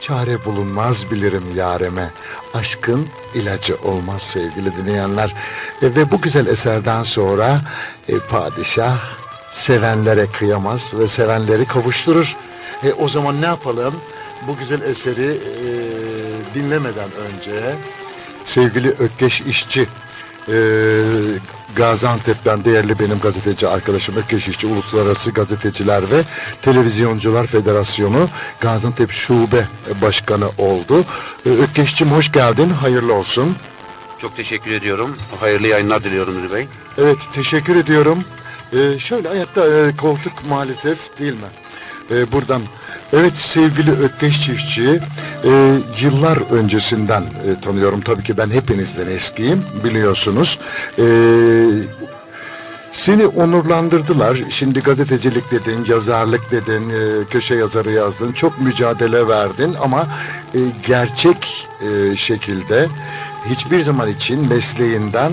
Çare bulunmaz bilirim yareme. Aşkın ilacı olmaz sevgili dinleyenler. E, ve bu güzel eserden sonra e, padişah sevenlere kıyamaz ve sevenleri kavuşturur. E, o zaman ne yapalım? Bu güzel eseri e, dinlemeden önce sevgili Ökkeş İşçi e, Gaziantep'ten değerli benim gazeteci arkadaşım Ökkeş İşçi Uluslararası Gazeteciler ve Televizyoncular Federasyonu Gaziantep Şube Başkanı oldu. E, Ökkeş'cim hoş geldin, hayırlı olsun. Çok teşekkür ediyorum. Hayırlı yayınlar diliyorum Nuri Bey. Evet, teşekkür ediyorum. E, şöyle ayakta e, koltuk maalesef değil mi? E, buradan Evet sevgili Ökkeş Çiftçi, e, yıllar öncesinden e, tanıyorum. Tabii ki ben hepinizden eskiyim biliyorsunuz. E, seni onurlandırdılar. Şimdi gazetecilik dedin, yazarlık dedin, e, köşe yazarı yazdın. Çok mücadele verdin ama e, gerçek e, şekilde hiçbir zaman için mesleğinden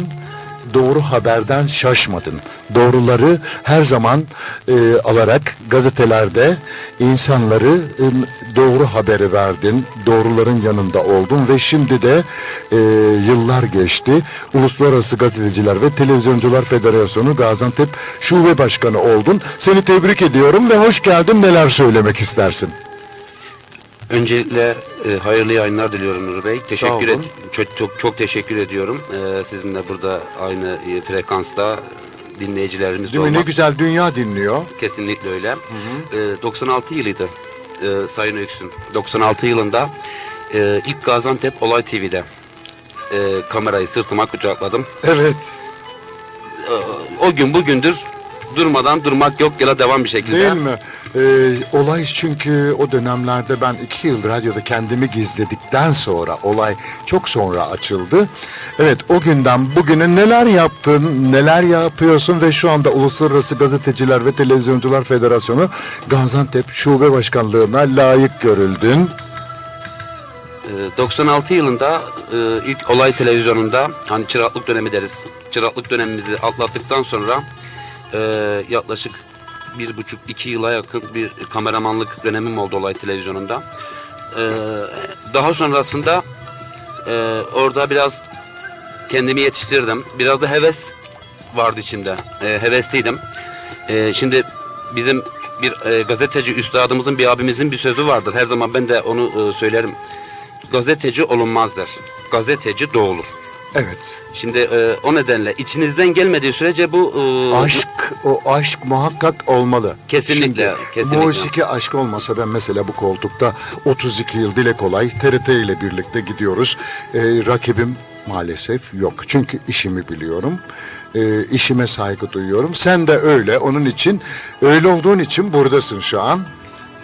doğru haberden şaşmadın. Doğruları her zaman e, alarak gazetelerde insanları e, doğru haberi verdin. Doğruların yanında oldun ve şimdi de e, yıllar geçti. Uluslararası Gazeteciler ve Televizyoncular Federasyonu Gaziantep Şube Başkanı oldun. Seni tebrik ediyorum ve hoş geldin. Neler söylemek istersin? Öncelikle e, hayırlı yayınlar diliyorum Nuri Bey. Teşekkür et, çok, çok çok teşekkür ediyorum. E, sizinle burada aynı e, frekansta dinleyicilerimiz de Değil mi? Ne olmak güzel dünya dinliyor. kesinlikle öyle. E, 96 yılıydı e, Sayın Öksün. 96 yılında e, ilk Gaziantep Olay TV'de e, kamerayı sırtıma kucakladım. Evet. E, o gün bugündür durmadan durmak yok yola devam bir şekilde. Değil mi? Ee, olay çünkü o dönemlerde ben iki yıl radyoda kendimi gizledikten sonra olay çok sonra açıldı. Evet o günden bugüne neler yaptın, neler yapıyorsun ve şu anda Uluslararası Gazeteciler ve Televizyoncular Federasyonu Gaziantep Şube Başkanlığına layık görüldün. Ee, 96 yılında e, ilk olay televizyonunda hani çıraklık dönemi deriz. Çıraklık dönemimizi atlattıktan sonra e, yaklaşık bir buçuk iki yıla yakın bir kameramanlık dönemim oldu olay televizyonunda. Ee, daha sonrasında e, orada biraz kendimi yetiştirdim. Biraz da heves vardı içimde. E, hevesliydim. E, şimdi bizim bir e, gazeteci üstadımızın bir abimizin bir sözü vardır. Her zaman ben de onu e, söylerim. Gazeteci olunmaz der. Gazeteci doğulur. Evet. Şimdi e, o nedenle içinizden gelmediği sürece bu e, Aşk, o aşk muhakkak olmalı. Kesinlikle, Şimdi, kesinlikle. Musiki aşk olmasa ben mesela bu koltukta 32 yıl dile kolay TRT ile birlikte gidiyoruz. Ee, rakibim maalesef yok. Çünkü işimi biliyorum. Ee, işime saygı duyuyorum. Sen de öyle. Onun için öyle olduğun için buradasın şu an.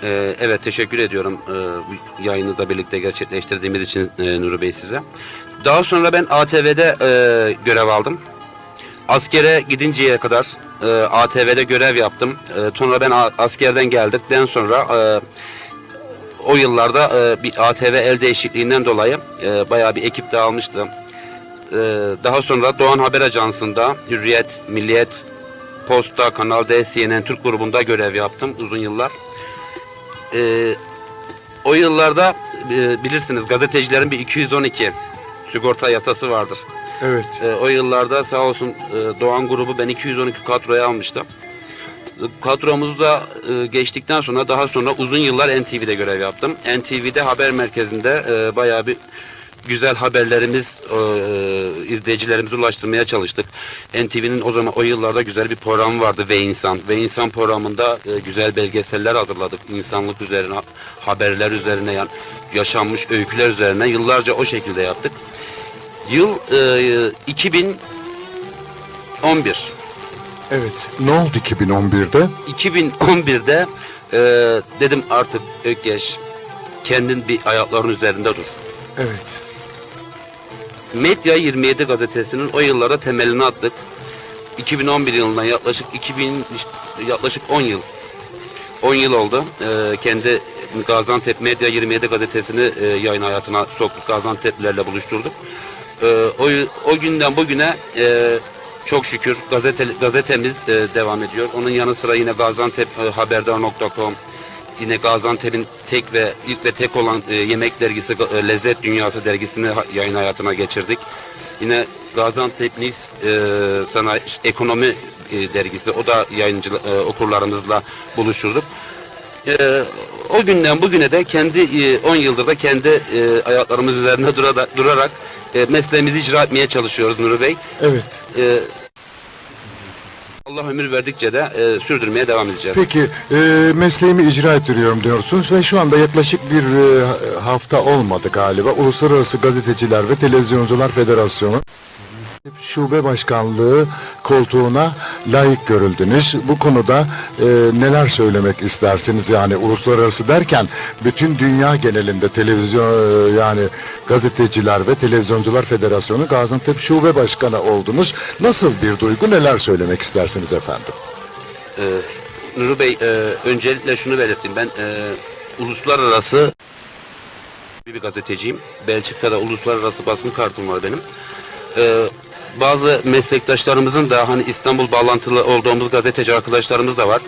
Ee, evet teşekkür ediyorum ee, bu yayını da birlikte gerçekleştirdiğimiz için e, Nuri Bey size. Daha sonra ben ATV'de e, görev aldım. Askere gidinceye kadar e, ATV'de görev yaptım. E, sonra ben askerden geldikten sonra e, o yıllarda e, bir ATV el değişikliğinden dolayı e, bayağı bir ekip dağılmıştı. E, daha sonra Doğan Haber Ajansı'nda Hürriyet, Milliyet, Posta, Kanal D, CNN Türk grubunda görev yaptım uzun yıllar. Ee, o yıllarda e, bilirsiniz gazetecilerin bir 212 sigorta yasası vardır. Evet. Ee, o yıllarda sağ olsun e, Doğan grubu ben 212 kadroya almıştı. E, Kadromuzu da e, geçtikten sonra daha sonra uzun yıllar NTV'de görev yaptım. NTV'de haber merkezinde e, bayağı bir güzel haberlerimiz e, izleyicilerimize ulaştırmaya çalıştık. NTV'nin o zaman o yıllarda güzel bir programı vardı Ve İnsan. Ve İnsan programında e, güzel belgeseller hazırladık. İnsanlık üzerine, haberler üzerine, yani yaşanmış öyküler üzerine yıllarca o şekilde yaptık. Yıl e, 2011. Evet. Ne oldu 2011'de? 2011'de e, dedim artık Ökkeş kendin bir ayakların üzerinde dur. Evet. Medya 27 gazetesinin o yıllarda temelini attık. 2011 yılından yaklaşık 2000 yaklaşık 10 yıl 10 yıl oldu. Ee, kendi Gaziantep Medya 27 gazetesini e, yayın hayatına soktuk. Gaziantep'lilerle buluşturduk. Ee, o, o günden bugüne e, çok şükür gazete, gazetemiz e, devam ediyor. Onun yanı sıra yine Gaziantep e, Haberdar.com yine Gaziantep'in tek ve ilk ve tek olan e, yemek dergisi e, Lezzet Dünyası dergisini yayın hayatına geçirdik. Yine Gaziantep Nis e, Sanayi Ekonomi e, dergisi o da yayıncı e, okurlarımızla buluşturduk. E, o günden bugüne de kendi e, 10 yıldır da kendi e, ayaklarımız üzerinde durada- durarak e, mesleğimizi icra etmeye çalışıyoruz Nuri Bey. Evet. E, Allah ömür verdikçe de e, sürdürmeye devam edeceğiz. Peki e, mesleğimi icra ettiriyorum diyorsunuz ve şu anda yaklaşık bir e, hafta olmadı galiba. Uluslararası Gazeteciler ve Televizyoncular Federasyonu Şube Başkanlığı koltuğuna layık görüldünüz. Bu konuda e, neler söylemek istersiniz? Yani uluslararası derken bütün dünya genelinde televizyon e, yani gazeteciler ve televizyoncular federasyonu Gaziantep Şube Başkanı oldunuz. Nasıl bir duygu neler söylemek istersiniz efendim? Ee, Nuri Bey e, öncelikle şunu belirteyim ben e, uluslararası bir gazeteciyim. Belçika'da uluslararası basın kartım var benim. Ee, bazı meslektaşlarımızın da hani İstanbul bağlantılı olduğumuz gazeteci arkadaşlarımız da var.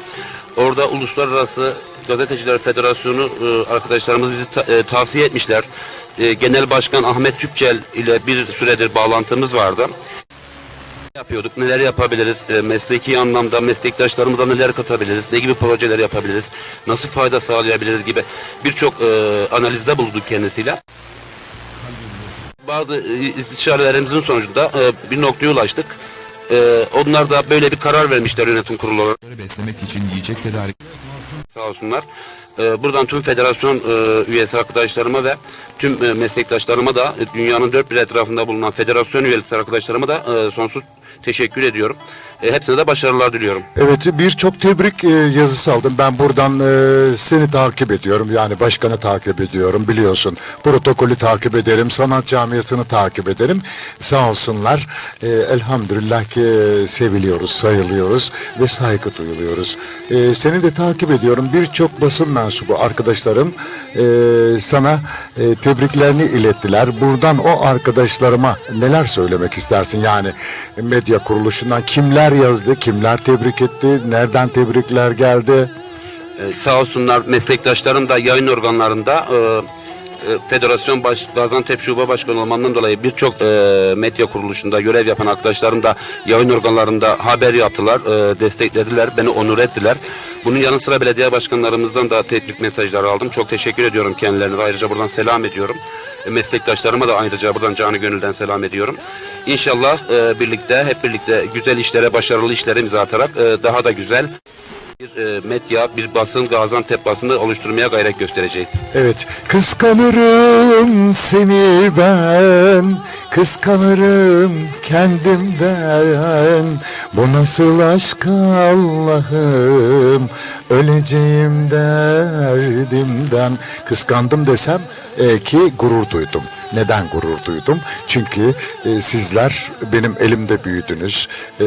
Orada Uluslararası Gazeteciler Federasyonu e, arkadaşlarımız bizi e, tavsiye etmişler. E, Genel Başkan Ahmet Tüpçel ile bir süredir bağlantımız vardı yapıyorduk, neler yapabiliriz, mesleki anlamda meslektaşlarımıza neler katabiliriz, ne gibi projeler yapabiliriz, nasıl fayda sağlayabiliriz gibi birçok analizde bulunduk kendisiyle. Bazı e, istişarelerimizin sonucunda e, bir noktaya ulaştık. E, onlar da böyle bir karar vermişler yönetim kurulu olarak. Beslemek için yiyecek tedarik Sağ olsunlar. Buradan tüm federasyon üyesi arkadaşlarıma ve tüm meslektaşlarıma da dünyanın dört bir etrafında bulunan federasyon üyesi arkadaşlarıma da sonsuz teşekkür ediyorum. E, hepsine de başarılar diliyorum. Evet birçok tebrik e, yazısı aldım. Ben buradan e, seni takip ediyorum. Yani başkanı takip ediyorum biliyorsun. Protokolü takip ederim. Sanat camiasını takip ederim. Sağ olsunlar. E, elhamdülillah ki e, seviliyoruz, sayılıyoruz ve saygı duyuluyoruz. E, seni de takip ediyorum. Birçok basın mensubu arkadaşlarım e, sana e, tebriklerini ilettiler. Buradan o arkadaşlarıma neler söylemek istersin? Yani medya kuruluşundan kimler yazdı, kimler tebrik etti, nereden tebrikler geldi? Ee, sağ olsunlar meslektaşlarım da yayın organlarında e, e, Federasyon Baş, Gaziantep Şube Başkanı olmamdan dolayı birçok e, medya kuruluşunda görev yapan arkadaşlarım da yayın organlarında haber yaptılar, e, desteklediler, beni onur ettiler. Bunun yanı sıra belediye başkanlarımızdan da tebrik mesajları aldım. Çok teşekkür ediyorum kendilerine. Ayrıca buradan selam ediyorum. E, meslektaşlarıma da ayrıca buradan canı gönülden selam ediyorum. İnşallah e, birlikte, hep birlikte güzel işlere, başarılı işlere imza atarak e, daha da güzel bir e, medya, bir basın Gaziantep basını oluşturmaya gayret göstereceğiz. Evet, kıskanırım seni ben, kıskanırım kendimden. Bu nasıl aşk Allah'ım, öleceğim derdimden. Kıskandım desem e, ki gurur duydum. Neden gurur duydum? Çünkü e, sizler benim elimde büyüdünüz, e,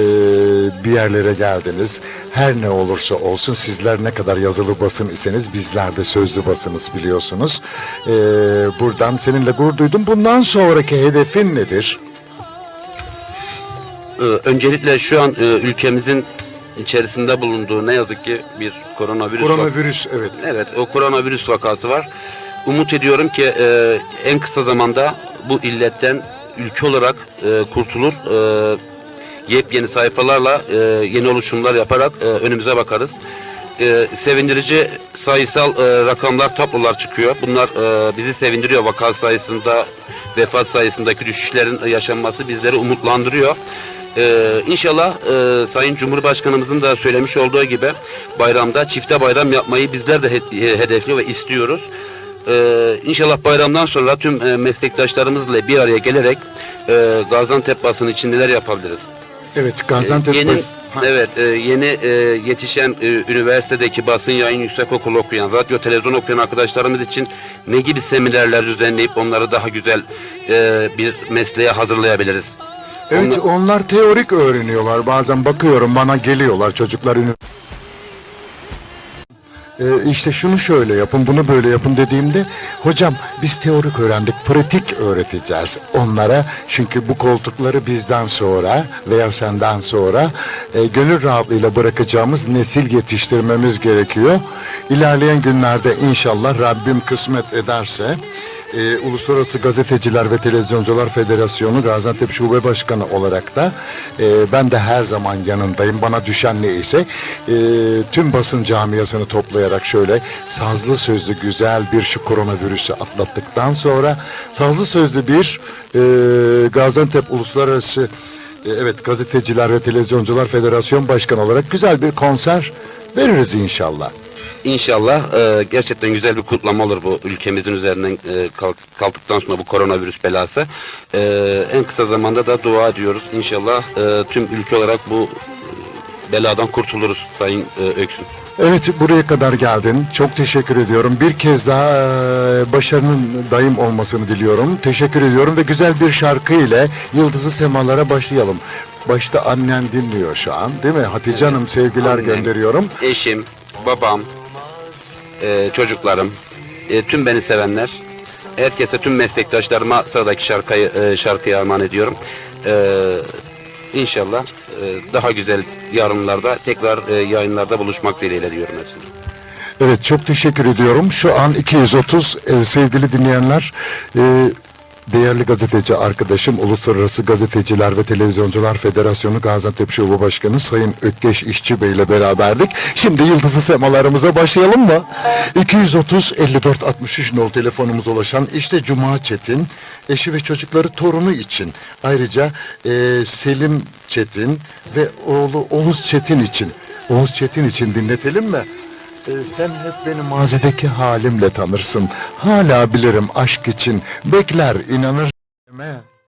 bir yerlere geldiniz. Her ne olursa olsun sizler ne kadar yazılı basın iseniz bizler de sözlü basınız biliyorsunuz. E, buradan seninle gurur duydum. Bundan sonraki hedefin nedir? Ee, öncelikle şu an e, ülkemizin içerisinde bulunduğu ne yazık ki bir koronavirüs vak- Koronavirüs evet. Evet, o koronavirüs vakası var. Umut ediyorum ki e, en kısa zamanda bu illetten ülke olarak e, kurtulur. E, yepyeni sayfalarla e, yeni oluşumlar yaparak e, önümüze bakarız. E, sevindirici sayısal e, rakamlar, tablolar çıkıyor. Bunlar e, bizi sevindiriyor. Vaka sayısında, vefat sayısındaki düşüşlerin yaşanması bizleri umutlandırıyor. Ee, inşallah e, Sayın Cumhurbaşkanımızın da söylemiş olduğu gibi bayramda çifte bayram yapmayı bizler de he- hedefliyor ve istiyoruz. Ee, inşallah bayramdan sonra tüm e, meslektaşlarımızla bir araya gelerek e, Gaziantep basını için neler yapabiliriz? Evet Gaziantep yeni, bas- Ha, evet e, yeni e, yetişen e, üniversitedeki basın yayın yüksekokulu okuyan, radyo televizyon okuyan arkadaşlarımız için ne gibi seminerler düzenleyip onları daha güzel e, bir mesleğe hazırlayabiliriz? Evet Onlar- onlar teorik öğreniyorlar. Bazen bakıyorum bana geliyorlar çocuklar ünü- e, işte şunu şöyle yapın, bunu böyle yapın dediğimde hocam biz teorik öğrendik, pratik öğreteceğiz onlara. Çünkü bu koltukları bizden sonra veya senden sonra e, gönül rahatlığıyla bırakacağımız nesil yetiştirmemiz gerekiyor. İlerleyen günlerde inşallah Rabbim kısmet ederse e, Uluslararası Gazeteciler ve Televizyoncular Federasyonu Gaziantep Şube Başkanı olarak da e, ben de her zaman yanındayım. Bana düşen neyse e, tüm basın camiasını toplayarak şöyle sazlı sözlü güzel bir şu koronavirüsü atlattıktan sonra sazlı sözlü bir e, Gaziantep Uluslararası e, evet Gazeteciler ve Televizyoncular Federasyon Başkanı olarak güzel bir konser veririz inşallah. İnşallah e, gerçekten güzel bir kutlama olur bu ülkemizin üzerinden e, kalk- kalktıktan sonra bu koronavirüs belası. E, en kısa zamanda da dua ediyoruz. İnşallah e, tüm ülke olarak bu e, beladan kurtuluruz Sayın e, Öksün. Evet buraya kadar geldin. Çok teşekkür ediyorum. Bir kez daha e, başarının daim olmasını diliyorum. Teşekkür ediyorum ve güzel bir şarkı ile Yıldızı Semalara başlayalım. Başta annen dinliyor şu an değil mi? Hatice Hanım sevgiler Annem, gönderiyorum. Eşim, babam, e, çocuklarım, e, tüm beni sevenler, herkese tüm meslektaşlarıma sıradaki şarkıyı e, şarkıyı armağan ediyorum. E, inşallah e, daha güzel yarınlarda tekrar e, yayınlarda buluşmak dileğiyle diyorum hepsine. Evet çok teşekkür ediyorum. Şu an 230 e, sevgili dinleyenler e, değerli gazeteci arkadaşım Uluslararası Gazeteciler ve Televizyoncular Federasyonu Gaziantep Şube Başkanı Sayın Ökkeş İşçi Bey ile beraberdik. Şimdi yıldızı semalarımıza başlayalım mı? 230 54 63 nol telefonumuz ulaşan işte Cuma Çetin eşi ve çocukları torunu için ayrıca e, Selim Çetin ve oğlu Oğuz Çetin için Oğuz Çetin için dinletelim mi? Ee, sen hep beni mazideki halimle tanırsın. Hala bilirim aşk için. Bekler inanır.